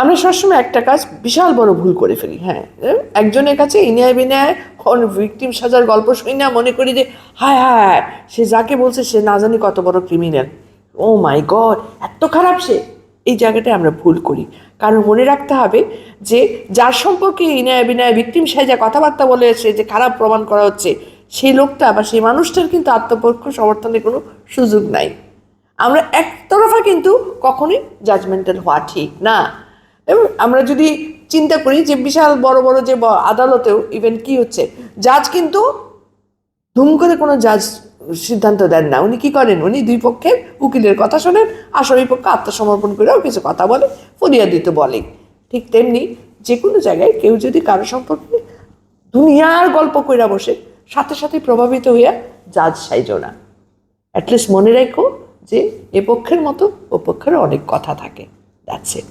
আমরা সবসময় একটা কাজ বিশাল বড় ভুল করে ফেলি হ্যাঁ। একজনের কাছে ইনিয়ায় বিনায় ভিকটিম সাজার গল্প শুনি না, মনে করি যে, হায় হায়, সে যাকে বলছে সে না জানি কত বড় ক্রিমিনাল ও মাই গড, এত খারাপ সে। এই জায়গাটায় আমরা ভুল করি। কারণ মনে রাখতে হবে যে, যার সম্পর্কে ইনায় বিনায় ভিকটিম সাজা কথাবার্তা বলেছে যে খারাপ প্রমাণ করা হচ্ছে, সেই লোকটা বা সেই মানুষটার কিন্তু আত্মপক্ষ সমর্থনের কোনো সুযোগ নাই। আমরা একতরফা কিন্তু কখনোই জাজমেন্টাল হওয়া ঠিক না। এবং আমরা যদি চিন্তা করি যে বিশাল বড় বড় যে আদালতেও ইভেন কি হচ্ছে জাজ কিন্তু ধুম করে কোনো জাজ সিদ্ধান্ত দেন না। উনি কি করেন? উনি দুই পক্ষের উকিলের কথা শোনেন আসামি পক্ষ আত্মসমর্পণ করেও কিছু কথা বলে ফরিয়াদ দিতে বলে। ঠিক তেমনি যে কোনো জায়গায় কেউ যদি কারও সম্পর্কে দুনিয়ার গল্প কইরা বসে, সাথে সাথে প্রভাবিত হইয়া জাজ সাইজ না। অ্যাটলিস্ট মনে রেখো যে এ পক্ষের মতো ও পক্ষের অনেক কথা থাকে। That's it